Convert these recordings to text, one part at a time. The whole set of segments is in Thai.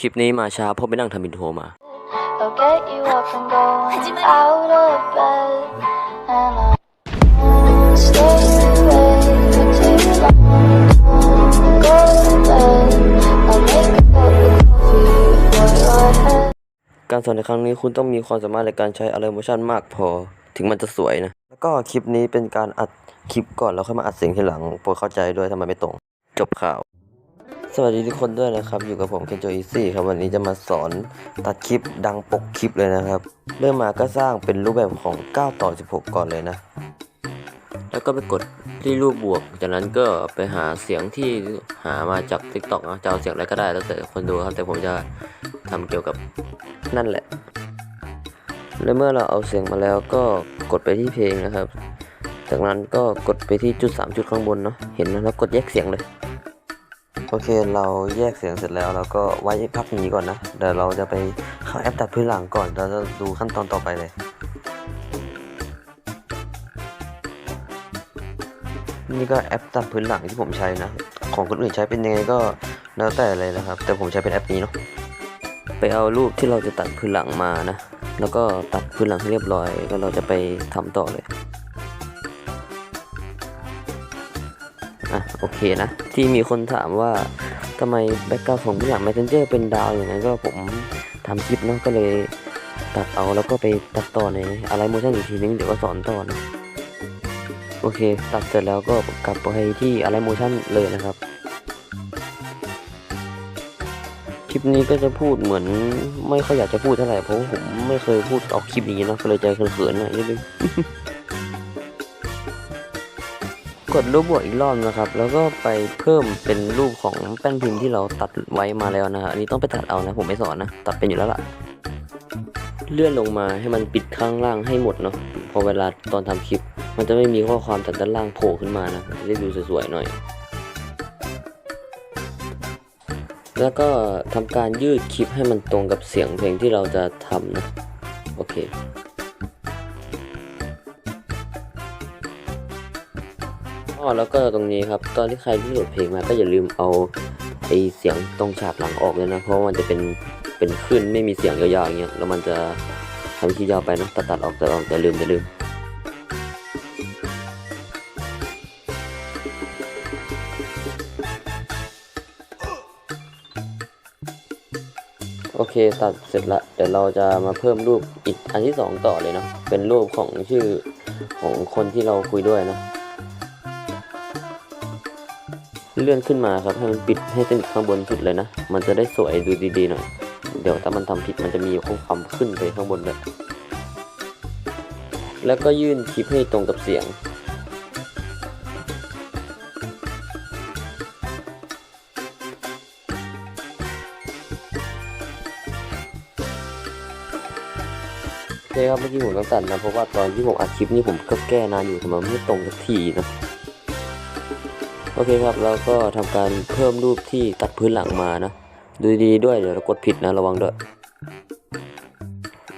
คลิปนี้มาช้าเพราะไปนั่งทำอินโทรมา I'll get you up and going out of bed And I'll stay awake for too long Go to bed I'll make a cup of coffee for your head การสอนในครั้งนี้คุณต้องมีความสามารถในการใช้อะไรโมชั่นมากพอถึงมันจะสวยนะ แล้วก็คลิปนี้เป็นการอัดคลิปก่อนแล้วค่อยมาอัดเสียงทีหลังโปรดเข้าใจด้วยทำไมไม่ตรง จบข่าว สวัสดีทุกคนด้วยนะครับอยู่กับผมเคนโจอีซี่ครับวันนี้จะมาสอนตัดคลิปดังปกคลิปเลยนะครับ เริ่มมาก็สร้างเป็นรูปแบบของ 9 ต่อ 16 ก่อนเลยนะ แล้วก็ไปกดที่รูปบวก จากนั้นก็ไปหาเสียงที่หามาจาก t ิ k t o k นะจะเอาเสียงอะไรก็ได้แล้วแต่คนดูครับแต่ผมจะทำเกี่ยวกับนั่นแหละ แล้วเมื่อเราเอาเสียงมาแล้วก็กดไปที่เพลงนะครับ จากนั้นก็กดไปที่จุด 3 จุดข้างบนเนาะเห็นนะแล้วกดแยกเสียงเลย โอเคเราแยกเสียงเสร็จแล้วเราก็ไว้พักนี้ก่อนนะ เดี๋ยวเราจะไปเข้าแอปตัดพื้นหลังก่อนเราจะดูขั้นตอนต่อไปเลย นี่ก็แอปตัดพื้นหลังที่ผมใช้นะ ของคนอื่นใช้เป็นยังไงก็แล้วแต่เลยนะครับ แต่ผมใช้เป็นแอปนี้เนาะไปเอารูปที่เราจะตัดพื้นหลังมานะ แล้วก็ตัดพื้นหลังให้เรียบร้อยก็เราจะไปทำต่อเลย อะโอเคนะ ที่มีคนถามว่าทำไมแบ็กกราวของพื้หลัง Messenger เป็นดาวอย่างนั้นก็ผมทำคลิปเนอะก็เลยตัดเอาแล้วก็ไปตัดต่อในอะไรโมชั่นอีกทีนึงเดี๋ยวก็สอนต่อนะโอเค ตัดเสร็จแล้วก็กลับไปที่อะไรโมชั่นเลยนะครับคลิปนี้ก็จะพูดเหมือนไม่ค่อยอยากจะพูดเท่าไหร่เพราะผมไม่เคยพูดออกคลิปอย่างนี้นะก็เลยใจเขินๆหน่อยนิดนึง กดรูปบวกอีกรอบนะครับ แล้วก็ไปเพิ่มเป็นรูปของแป้นพิมพ์ที่เราตัดไว้มาแล้วนะฮะอันนี้ต้องไปตัดเอานะ ผมไม่สอนนะ ตัดเป็นอยู่แล้วล่ะ เลื่อนลงมาให้มันปิดข้างล่างให้หมดเนาะ พอเวลาตอนทำคลิป มันจะไม่มีข้อความจากด้านล่างโผล่ขึ้นมานะจะได้ดูสวยๆหน่อย แล้วก็ทำการยืดคลิปให้มันตรงกับเสียงเพลงที่เราจะทำนะ โอเค อ๋อแล้วก็ตรงนี้ครับ ตอนที่ใครที่โหลดเพลงมาก็อย่าลืมเอาไอเสียงตรงฉากหลังออกเลยนะ เพราะมันจะเป็นเป็นขึ้นไม่มีเสียงยาวๆอย่างเงี้ยแล้วมันจะทำคลิปยาวไปนะตัดตัดออกแตัดออกอย่าลืมอย่าลืมโอเคตัดเสร็จละเดี๋ยวเราจะมาเพิ่มรูปอีกอันที่สองต่อเลยเนาะเป็นรูปของชื่อของคนที่เราคุยด้วยนะ เลื่อนขึ้นมาครับให้มันปิดให้สนิทข้างบนสุดเลยนะ มันจะได้สวยดูดีๆหน่อย เดี๋ยวถ้ามันทำผิดมันจะมีข้อความขึ้นไปข้างบนเลย แล้วก็ยื่นคลิปให้ตรงกับเสียง โอเคครับเมื่อกี้ผมต้องตัดนะ เพราะว่าตอนที่ผมอัดคลิปนี่ผมก็แก้นานอยู่ทำไมมันไม่ตรงสักทีนะ โอเคครับเราก็ทำการเพิ่มรูปที่ตัดพื้นหลังมานะ ดูดีด้วยเดี๋ยวเรากดผิดนะระวังด้วย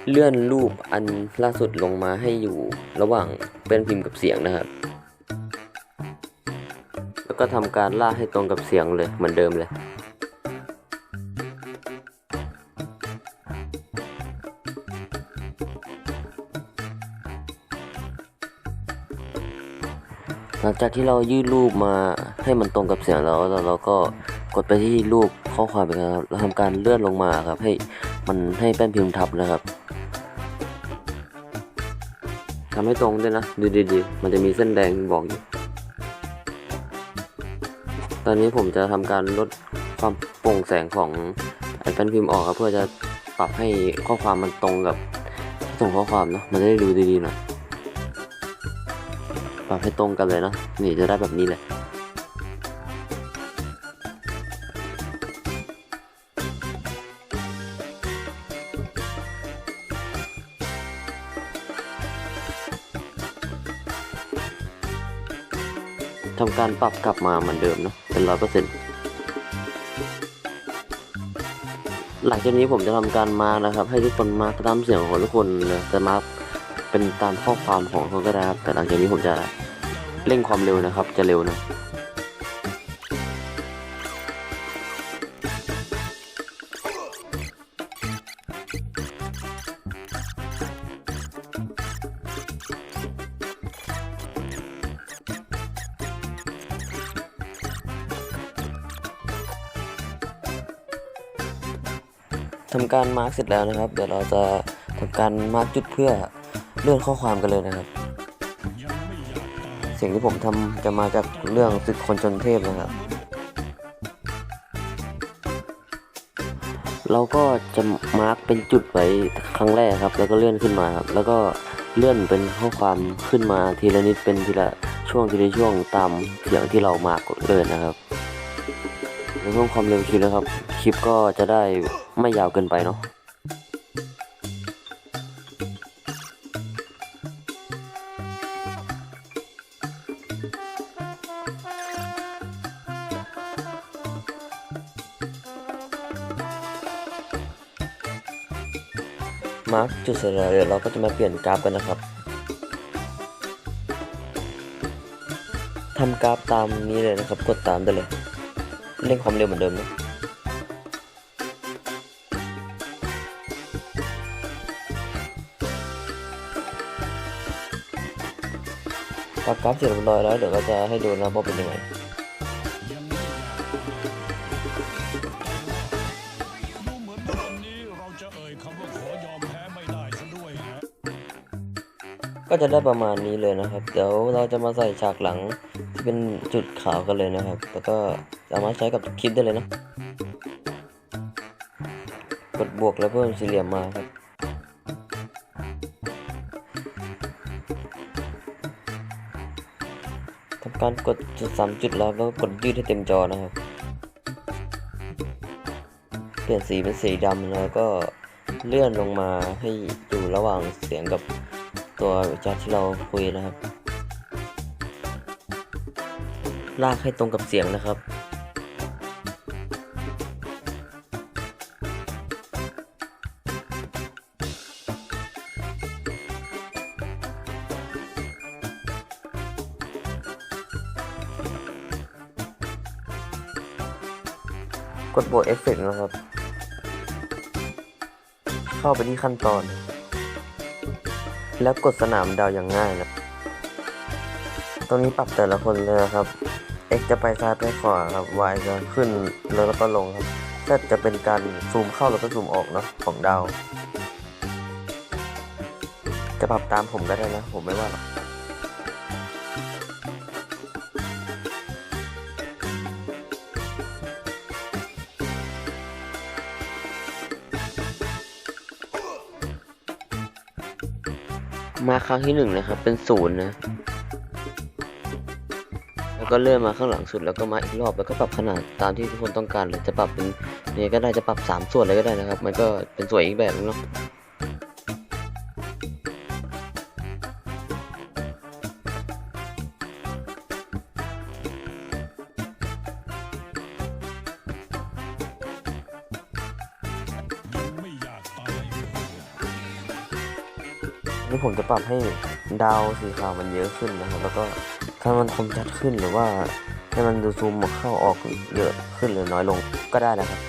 เลื่อนรูปอันล่าสุดลงมาให้อยู่ระหว่างเป็นพิมพ์กับเสียงนะครับ แล้วก็ทำการลากให้ตรงกับเสียงเลยเหมือนเดิมเลย จากที่เรายืดรูปมาให้มันตรงกับเสียงแล้วแล้วเราก็กดไปที่รูปข้อความไปครับแล้วทำการเลื่อนลงมาครับ ให้มันให้แป้นพิมพ์ทับนะครับทำให้ตรงด้วยนะดูดีๆมันจะมีเส้นแดงบอกอยู่ ตอนนี้ผมจะทำการลดความโปร่งแสงของไอ้แป้นพิมพ์ออกครับ เพื่อจะปรับให้ข้อความมันตรงกับที่ส่งข้อความเนาะมันจะได้ดูดีๆหน่อย ปรับให้ตรงกันเลยนะนี่จะได้แบบนี้เลยทำการปรับกลับมาเหมือนเดิมเนะเป็นร้อยเปอร์เซ็นต์หลังจากนี้ผมจะทำการมานะครับ ให้ทุกคนมาตามเสียงของทุกคนเลยจะมาก เป็นตามข้อความของเขาก็ได้ครับ แต่หลังจากนี้ผมจะเร่งความเร็วนะครับ จะเร็วนะทำการมาร์กเสร็จแล้วนะครับ เดี๋ยวเราจะทำการมาร์กจุดเพื่อ เลื่อนข้อความกันเลยนะครับสิ่งที่ผมทำจะมาจากเรื่องศึกคนจนเทพนะครับ เราก็จะมาร์กเป็นจุดไว้ครั้งแรกครับ แล้วก็เลื่อนขึ้นมาครับ แล้วก็เลื่อนเป็นข้อความขึ้นมาทีละนิดเป็นทีละช่วงทีละช่วงตามเสียงที่เรามาร์กเลยนะครับในเพิ่มความเร็วคลิปนะครับ คลิปก็จะได้ไม่ยาวเกินไปเนาะ จุดเสร็จแล้วเดี๋ยวเราก็จะมาเปลี่ยนกราฟกันนะครับทำกราฟตามนี้เลยนะครับ กดตามได้เลย เร่งความเร็วเหมือนเดิมนะปรับกราฟเสร็จเรียบร้อยแล้วเดี๋ยวก็จะให้ดูนะว่าเป็นยังไง จะได้ประมาณนี้เลยนะครับ เดี๋ยวเราจะมาใส่ฉากหลังที่เป็นจุดขาวกันเลยนะครับ แล้วก็สามารถใช้กับคลิปได้เลยนะ กดบวกแล้วเพิ่มสี่เหลี่ยมมาครับทำการกดจุดสามจุดแล้วแล้วก็กดยืดให้เต็มจอนะครับ เปลี่ยนสีเป็นสีดำแล้วก็เลื่อนลงมาให้อยู่ระหว่างเสียงกับ ตัวจากที่เราคุยนะครับ ลากให้ตรงกับเสียงนะครับ กดโหมดเอฟเฟกต์นะครับ เข้าไปที่ขั้นตอน แล้วกดสนามดาวอย่างง่ายนะ ตรงนี้ปรับแต่ละคนเลยนะครับ X จะไปซ้ายไปขวาครับ Y จะขึ้นแล้วก็ลงครับ Z จะเป็นการซูมเข้าแล้วก็ซูมออกเนาะของดาว จะปรับตามผมก็ได้นะ ผมไม่ว่าหรอก มาครั้งที่หนึ่งนะครับ เป็นศูนย์นะ แล้วก็เลื่อนมาข้างหลังสุดแล้วก็มาอีกรอบแล้วก็ปรับขนาดตามที่ทุกคนต้องการเลยจะปรับเป็นนี่ก็ได้จะปรับสามส่วนเลยก็ได้นะครับ มันก็เป็นสวยอีกแบบนึงเนาะ นี่ผมจะปรับให้ดาวสีขาวมันเยอะขึ้นนะครับ แล้วก็ถ้ามันคมชัดขึ้นหรือว่าให้มันดูซูมเข้าออกเยอะขึ้นหรือน้อยลงก็ได้นะครับ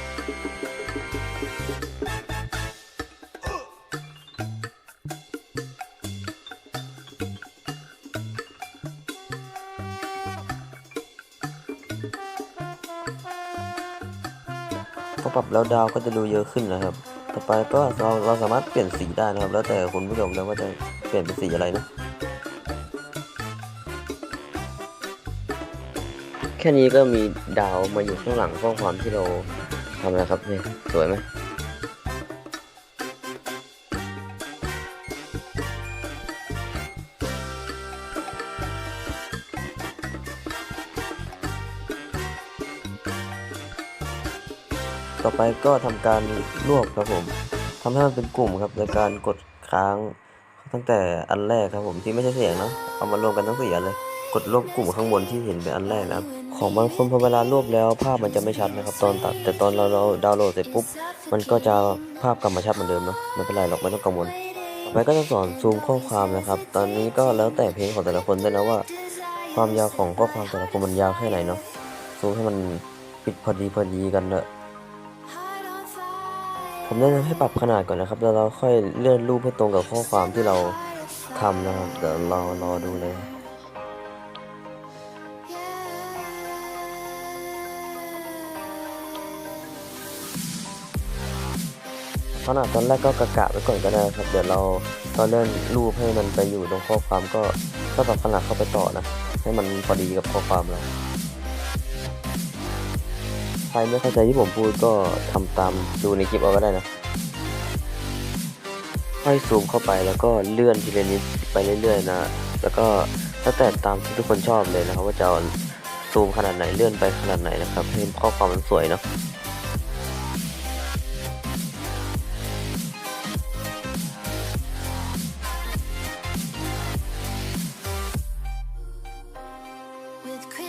พอปรับแล้วดาวก็จะดูเยอะขึ้นนะครับ ต่อไปก็เราเราสามารถเปลี่ยนสีได้นะครับ แล้วแต่คุณผู้ชมแล้วว่าจะเปลี่ยนเป็นสีอะไรนะ แค่นี้ก็มีดาวมาอยู่ข้างหลังข้อความที่เราทำนะครับนี่สวยไหม ต่อไปก็ทำการรวบครับผมทำให้มันเป็นกลุ่มครับโดยการกดค้างตั้งแต่อันแรกครับผมที่ไม่ใช่เสียงนะเอามารวมกันทั้งสี่อันเลยกดรวบกลุ่มข้างบนที่เห็นเป็นอันแรกนะครับของบางคนพอเวลารวบแล้วภาพมันจะไม่ชัดนะครับ ตอนตัด แต่ตอนเราเราดาวน์โหลดเสร็จปุ๊บมันก็จะภาพกลับมาชัดเหมือนเดิมเนาะไม่เป็นไรหรอกไม่ต้องกังวลต่อไปก็จะสอนซูมข้อความนะครับ ตอนนี้ก็แล้วแต่เพลงของแต่ละคนด้วยนะว่า ความยาวของข้อความแต่ละคนมันยาวแค่ไหนเนาะซูมให้มันปิดพอดีพอดีกันเนอะ ผมแนะนำให้ปรับขนาดก่อนนะครับ แล้วเราค่อยเลื่อนรูปให้ตรงกับข้อความที่เราทำนะครับ เดี๋ยวรอรอดูเลยขนาดตอนแรกก็กะกะไว้ก่อนก็ได้ครับ เดี๋ยวเราตอนเลื่อนรูปให้มันไปอยู่ตรงข้อความก็ก็ปรับขนาดเข้าไปต่อนะ ให้มันพอดีกับข้อความเรา ใครไม่เข้าใจที่ผมพูดก็ทำตามดูในคลิปเอาก็ได้นะค่อยซูมเข้าไปแล้วก็เลื่อนทีละนิดไปเรื่อยๆนะ แล้วก็ถ้าแต่ตามที่ทุกคนชอบเลยนะครับว่าจะซูมขนาดไหนเลื่อนไปขนาดไหนนะครับให้ข้อความมันสวยเนาะ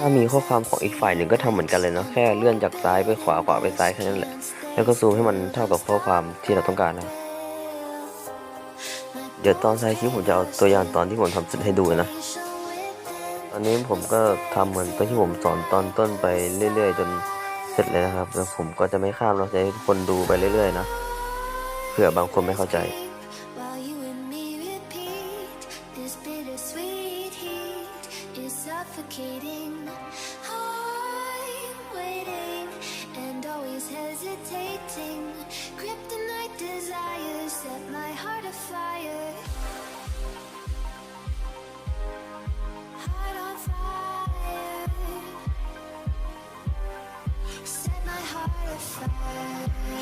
ถ้ามีข้อความของอีกฝ่ายหนึ่งก็ทำเหมือนกันเลยเนาะแค่เลื่อนจากซ้ายไปขวาขวาไปซ้ายแค่นั้นแหละ แล้วก็ซูมให้มันเท่ากับข้อความที่เราต้องการนะเดี๋ยวตอนท้ายคลิปผมจะเอาตัวอย่างตอนที่ผมทำเสร็จให้ดูนะตอนนี้ผมก็ทำเหมือนตอนที่ผมสอนตอนต้นไปเรื่อย ๆ จนเสร็จเลยนะครับ แล้วผมก็จะไม่ข้ามเราจะให้ทุกคนดูไปเรื่อย ๆ นะเผื่อบางคนไม่เข้าใจ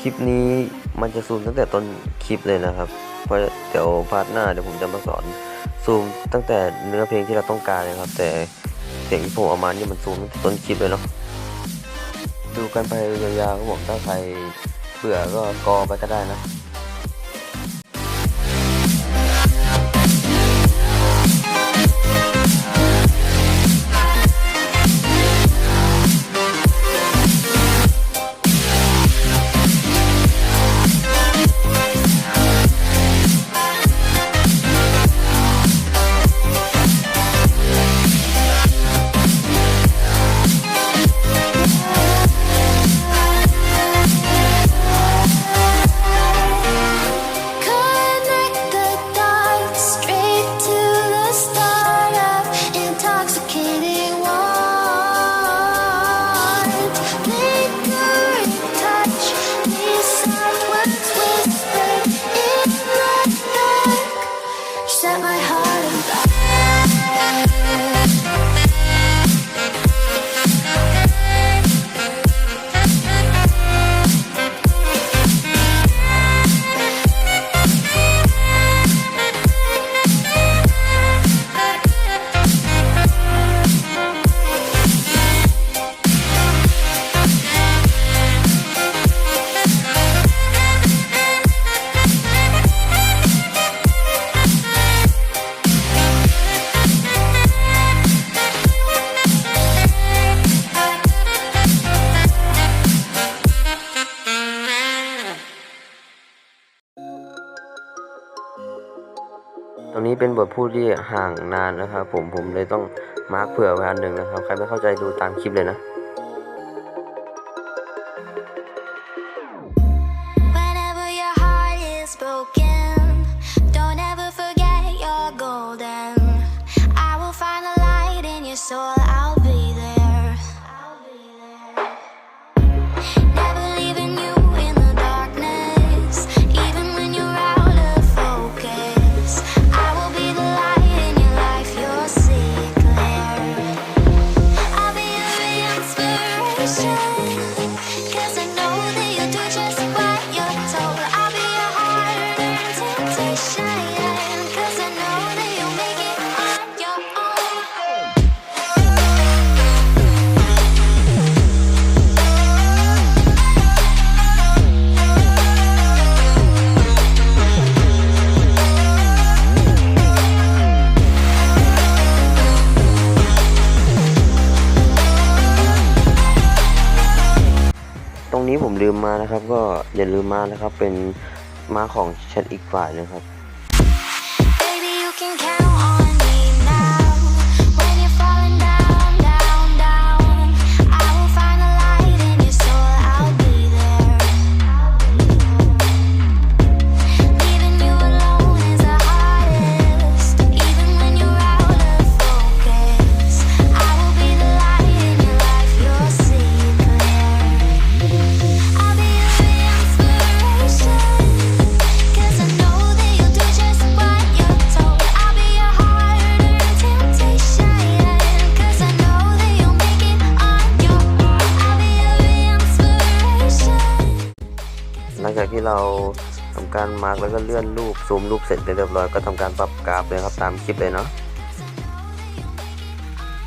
คลิปนี้มันจะซูมตั้งแต่ต้นคลิปเลยนะครับ เพราะเดี๋ยวพาร์ทหน้าเดี๋ยวผมจะมาสอนซูมตั้งแต่เนื้อเพลงที่เราต้องการเลยครับ แต่เสียงที่ผมเอามานี่มันซูมตั้งแต่ต้นคลิปเลยเนาะดูกันไปยาวๆก็บอกถ้าใครเบื่อก็กอไปก็ได้นะ เป็นบทพูดที่ห่างนานนะครับผมผมเลยต้องมาร์กเผื่อไว้อันหนึ่งนะครับ ใครไม่เข้าใจดูตามคลิปเลยนะ Whenever your ม้านะครับ เป็นมาของชัดอีกฝ่ายนะครับ เลื่อนรูปซูมรูปเสร็จเรียบร้อยก็ทำการปรับกราฟเลยครับตามคลิปเลยเนาะ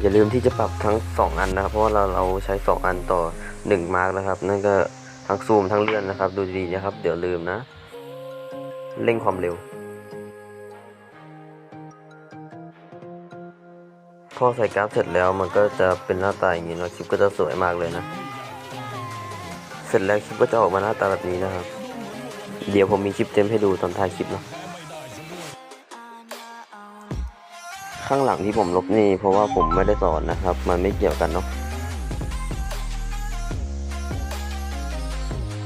อย่าลืมที่จะปรับทั้ง 2 อันนะครับ เพราะว่าเราเราใช้ 2 อันต่อ 1 มาร์กนะครับ นั่นก็ทั้งซูมทั้งเลื่อนนะครับ ดูดีนะครับ เดี๋ยวลืมนะเร่งความเร็ว พอใส่กราฟเสร็จแล้วมันก็จะเป็นหน้าตาอย่างนี้นะคลิปก็จะสวยมากเลยนะ เสร็จแล้วคลิปก็จะออกมาหน้าตาแบบนี้นะครับ เดี๋ยวผมมีคลิปเต็มให้ดูตอนท้ายคลิปเนาะข้างหลังที่ผมลบนี่เพราะว่าผมไม่ได้สอนนะครับ มันไม่เกี่ยวกันเนาะ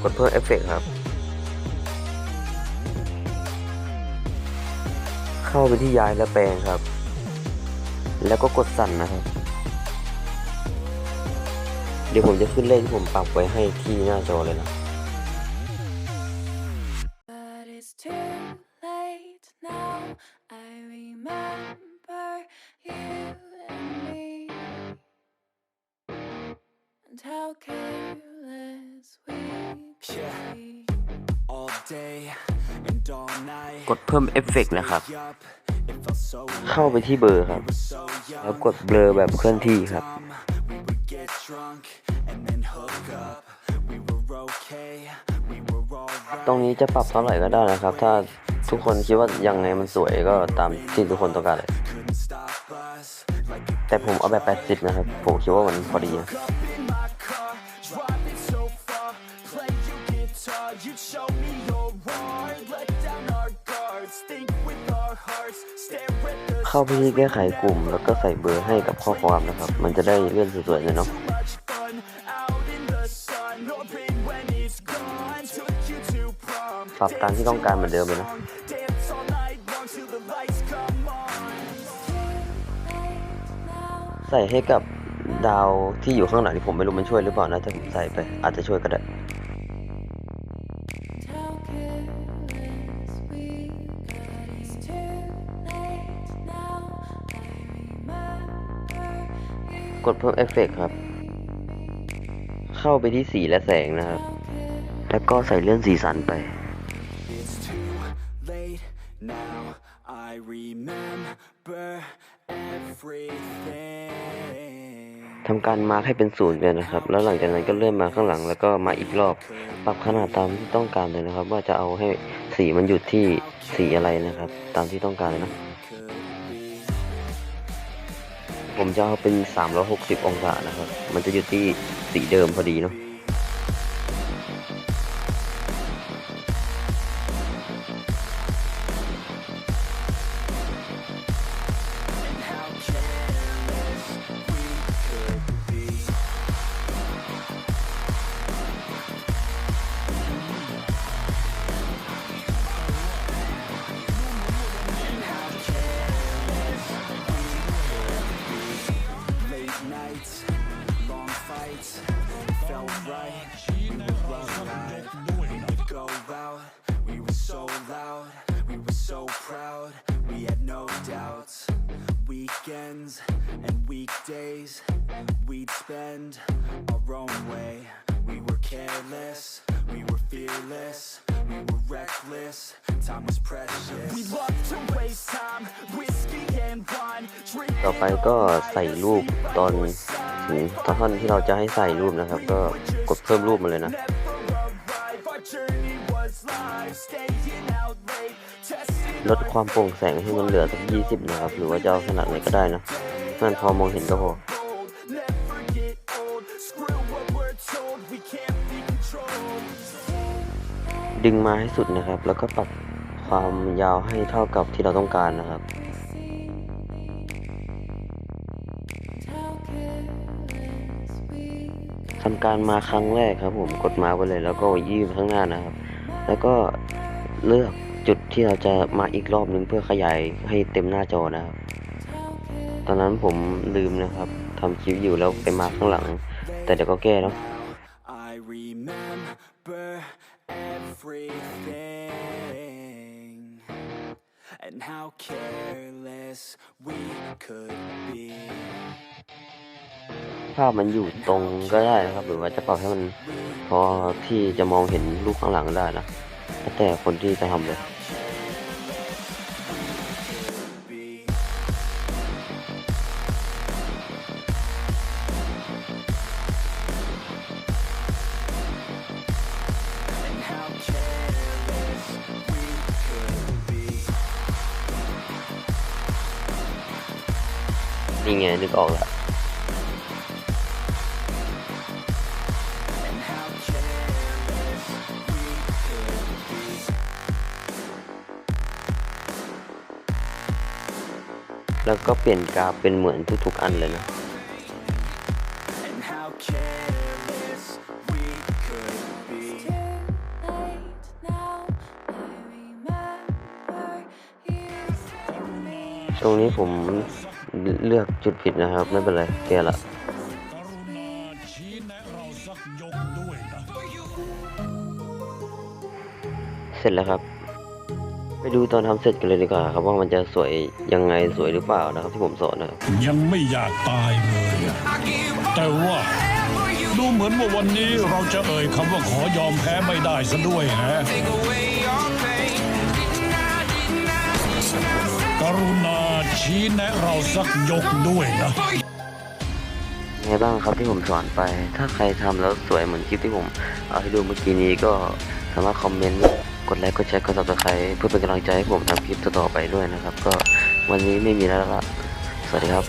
กดเพิ่มเอฟเฟกต์ครับ เข้าไปที่ย้ายและแปลงครับ แล้วก็กดสั่นนะครับ เดี๋ยวผมจะขึ้นเลขที่ผมปรับไว้ให้ที่หน้าจอเลยนะ เพิ่มเอฟเฟกต์นะครับ เข้าไปที่เบอร์ครับ แล้วกดเบลอแบบเคลื่อนที่ครับ ตรงนี้จะปรับเท่าไหร่ก็ได้นะครับ ถ้าทุกคนคิดว่ายังไงมันสวยก็ตามที่ทุกคนต้องการเลย แต่ผมเอาแบบ 80 นะครับ ผมคิดว่ามันพอดีนะ เข้าไปที่แก้ไขกลุ่ม แล้วก็ใส่เบอร์ให้กับข้อความนะครับ มันจะได้เลื่อนสวยๆเลยเนาะปรับตามที่ต้องการเหมือนเดิมเลยนะใส่ให้กับดาวที่อยู่ข้างหลังที่ผมไม่รู้มันช่วยหรือเปล่านะถ้าผมใส่ไปอาจจะช่วยก็ได้ กดเพิ่มเอฟเฟกต์ครับ เข้าไปที่สีและแสงนะครับ แล้วก็ใส่เลื่อนสีสันไป It's too late now. I remember everything. ทำการมาร์คให้เป็นศูนย์เลยนะครับ แล้วหลังจากนั้นก็เลื่อนมาข้างหลังแล้วก็มาอีกรอบ ปรับขนาดตามที่ต้องการเลยนะครับ ว่าจะเอาให้สีมันอยู่ที่สีอะไรนะครับ ตามที่ต้องการเลยนะ ผมจะเอาเป็น 360 องศานะครับ มันจะอยู่ที่สีเดิมพอดีเนาะ ต่อไปก็ใส่รูปตอนถึงท่อนที่เราจะให้ใส่รูปนะครับ ก็กดเพิ่มรูปมาเลยนะ ลดความโปร่งแสงให้มันเหลือสัก20 นะครับ หรือว่าจะเอาขนาดไหนก็ได้นะมันพอมองเห็นก็พอดึงมาให้สุดนะครับ แล้วก็ปรับความยาวให้เท่ากับที่เราต้องการนะครับ ทำการมาครั้งแรกครับ ผมกดมาไว้เลย แล้วก็ยืดข้างหน้านะครับ แล้วก็เลือกจุดที่เราจะมาอีกรอบนึงเพื่อขยายให้เต็มหน้าจอนะครับ ตอนนั้นผมลืมนะครับทำคลิปอยู่แล้วไปมาข้างหลัง แต่เดี๋ยวก็แก้เนาะ I remember everything and how careless we could be. ภาพมันอยู่ตรงก็ได้นะครับ หรือว่าจะปรับให้มันพอที่จะมองเห็นลูกข้างหลังได้นะแล้วแต่คนที่จะทำเลย ก็เปลี่ยนกราฟเป็นเหมือนทุกๆอันเลยนะตรงนี้ผมเลือกจุดผิดนะครับ ไม่เป็นไรแก้ละกรุณาชี้แนะเราสักยกด้วยนะเสร็จแล้วครับ ดูตอนทำเสร็จกันเลยดีกว่าครับว่ามันจะสวยยังไงสวยหรือเปล่านะครับที่ผมสอนนะครับยังไม่อยากตายเลยอะแต่ว่าดูเหมือนว่าวันนี้เราจะเอ่ยคำว่าขอยอมแพ้ไม่ได้ซะด้วยแฮะกรุณาชี้แนะเราสักยกด้วยนะไงบ้างครับที่ผมสอนไป ถ้าใครทำแล้วสวยเหมือนคลิปที่ผมเอาให้ดูเมื่อกี้นี้ก็สามารถคอมเมนต์ กดไลค์ กดแชร์ กด subscribe เพื่อเป็นกำลังใจให้ผมทำคลิปต่อไปด้วยนะครับ ก็วันนี้ไม่มีแล้วละสวัสดีครับ